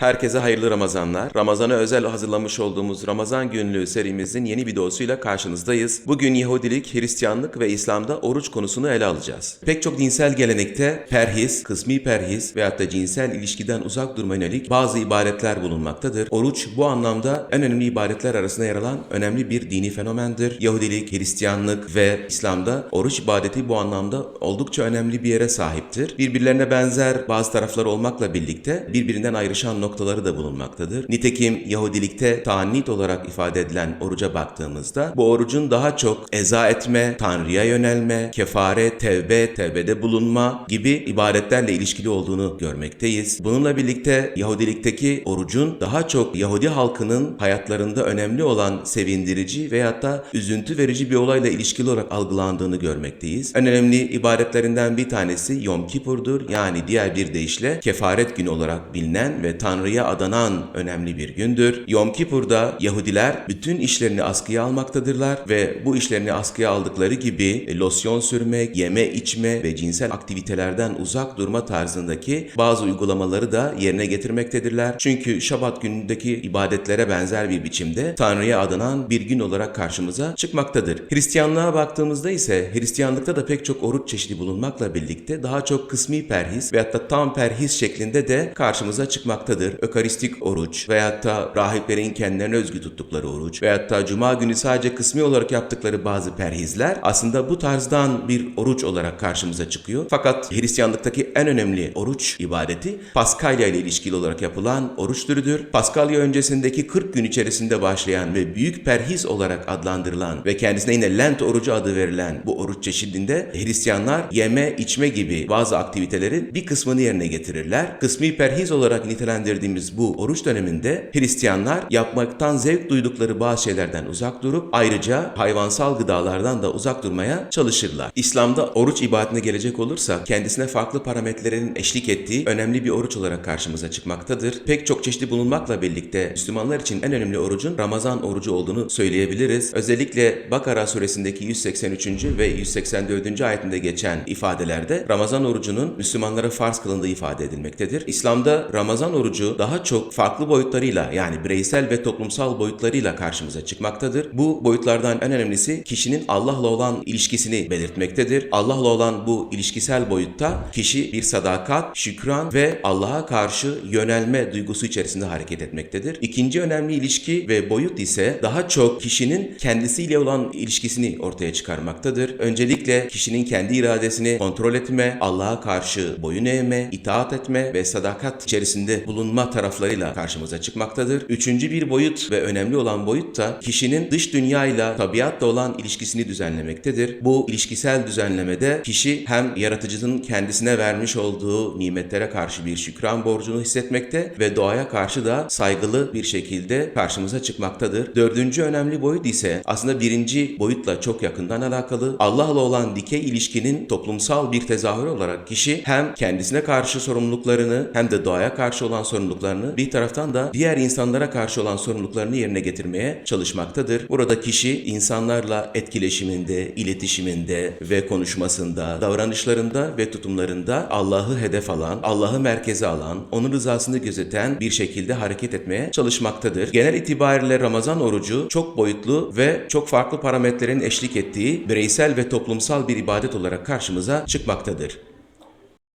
Herkese hayırlı Ramazanlar. Ramazan'a özel hazırlamış olduğumuz Ramazan günlüğü serimizin yeni videosuyla karşınızdayız. Bugün Yahudilik, Hristiyanlık ve İslam'da oruç konusunu ele alacağız. Pek çok dinsel gelenekte perhiz, kısmi perhiz veyahut da cinsel ilişkiden uzak durma yönelik bazı ibadetler bulunmaktadır. Oruç bu anlamda en önemli ibadetler arasında yer alan önemli bir dini fenomendir. Yahudilik, Hristiyanlık ve İslam'da oruç ibadeti bu anlamda oldukça önemli bir yere sahiptir. Birbirlerine benzer bazı tarafları olmakla birlikte birbirinden ayrışan noktaları da bulunmaktadır. Nitekim Yahudilikte tanit olarak ifade edilen oruca baktığımızda bu orucun daha çok eza etme, Tanrı'ya yönelme, kefare, tevbe, tevbede bulunma gibi ibadetlerle ilişkili olduğunu görmekteyiz. Bununla birlikte Yahudilikteki orucun daha çok Yahudi halkının hayatlarında önemli olan sevindirici veyahut da üzüntü verici bir olayla ilişkili olarak algılandığını görmekteyiz. En önemli ibadetlerinden bir tanesi Yom Kipur'dur. Yani diğer bir deyişle kefaret günü olarak bilinen ve Tanrı'ya adanan önemli bir gündür. Yom Kipur'da Yahudiler bütün işlerini askıya almaktadırlar ve bu işlerini askıya aldıkları gibi losyon sürmek, yeme içme ve cinsel aktivitelerden uzak durma tarzındaki bazı uygulamaları da yerine getirmektedirler. Çünkü Şabat günündeki ibadetlere benzer bir biçimde Tanrı'ya adanan bir gün olarak karşımıza çıkmaktadır. Hristiyanlığa baktığımızda ise Hristiyanlıkta da pek çok oruç çeşidi bulunmakla birlikte daha çok kısmi perhiz veyahut da tam perhiz şeklinde de karşımıza çıkmaktadır. Ökaristik oruç veyahut da rahiplerin kendilerine özgü tuttukları oruç veyahut da cuma günü sadece kısmi olarak yaptıkları bazı perhizler aslında bu tarzdan bir oruç olarak karşımıza çıkıyor. Fakat Hristiyanlıktaki en önemli oruç ibadeti Paskalya ile ilişkili olarak yapılan oruç türüdür. Paskalya öncesindeki 40 gün içerisinde başlayan ve büyük perhiz olarak adlandırılan ve kendisine yine Lent orucu adı verilen bu oruç çeşidinde Hristiyanlar yeme, içme gibi bazı aktivitelerin bir kısmını yerine getirirler. Kısmi perhiz olarak nitelendirdiğimiz bu oruç döneminde Hristiyanlar yapmaktan zevk duydukları bazı şeylerden uzak durup ayrıca hayvansal gıdalardan da uzak durmaya çalışırlar. İslam'da oruç ibadetine gelecek olursa kendisine farklı parametrelerin eşlik ettiği önemli bir oruç olarak karşımıza çıkmaktadır. Pek çok çeşitli bulunmakla birlikte Müslümanlar için en önemli orucun Ramazan orucu olduğunu söyleyebiliriz. Özellikle Bakara suresindeki 183. ve 184. ayetinde geçen ifadelerde Ramazan orucunun Müslümanlara farz kılındığı ifade edilmektedir. İslam'da Ramazan orucu daha çok farklı boyutlarıyla yani bireysel ve toplumsal boyutlarıyla karşımıza çıkmaktadır. Bu boyutlardan en önemlisi kişinin Allah'la olan ilişkisini belirtmektedir. Allah'la olan bu ilişkisel boyutta kişi bir sadakat, şükran ve Allah'a karşı yönelme duygusu içerisinde hareket etmektedir. İkinci önemli ilişki ve boyut ise daha çok kişinin kendisiyle olan ilişkisini ortaya çıkarmaktadır. Öncelikle kişinin kendi iradesini kontrol etme, Allah'a karşı boyun eğme, itaat etme ve sadakat içerisinde bulunma taraflarıyla karşımıza çıkmaktadır. Üçüncü bir boyut ve önemli olan boyut da kişinin dış dünyayla, tabiatla olan ilişkisini düzenlemektedir. Bu ilişkisel düzenlemede kişi hem yaratıcının kendisine vermiş olduğu nimetlere karşı bir şükran borcunu hissetmekte ve doğaya karşı da saygılı bir şekilde karşımıza çıkmaktadır. Dördüncü önemli boyut ise aslında birinci boyutla çok yakından alakalı. Allah'la olan dikey ilişkinin toplumsal bir tezahürü olarak kişi hem kendisine karşı sorumluluklarını hem de doğaya karşı olan sorumluluklarını bir taraftan da diğer insanlara karşı olan sorumluluklarını yerine getirmeye çalışmaktadır. Burada kişi insanlarla etkileşiminde, iletişiminde ve konuşmasında, davranışlarında ve tutumlarında Allah'ı hedef alan, Allah'ı merkeze alan, onun rızasını gözeten bir şekilde hareket etmeye çalışmaktadır. Genel itibariyle Ramazan orucu çok boyutlu ve çok farklı parametrelerin eşlik ettiği bireysel ve toplumsal bir ibadet olarak karşımıza çıkmaktadır.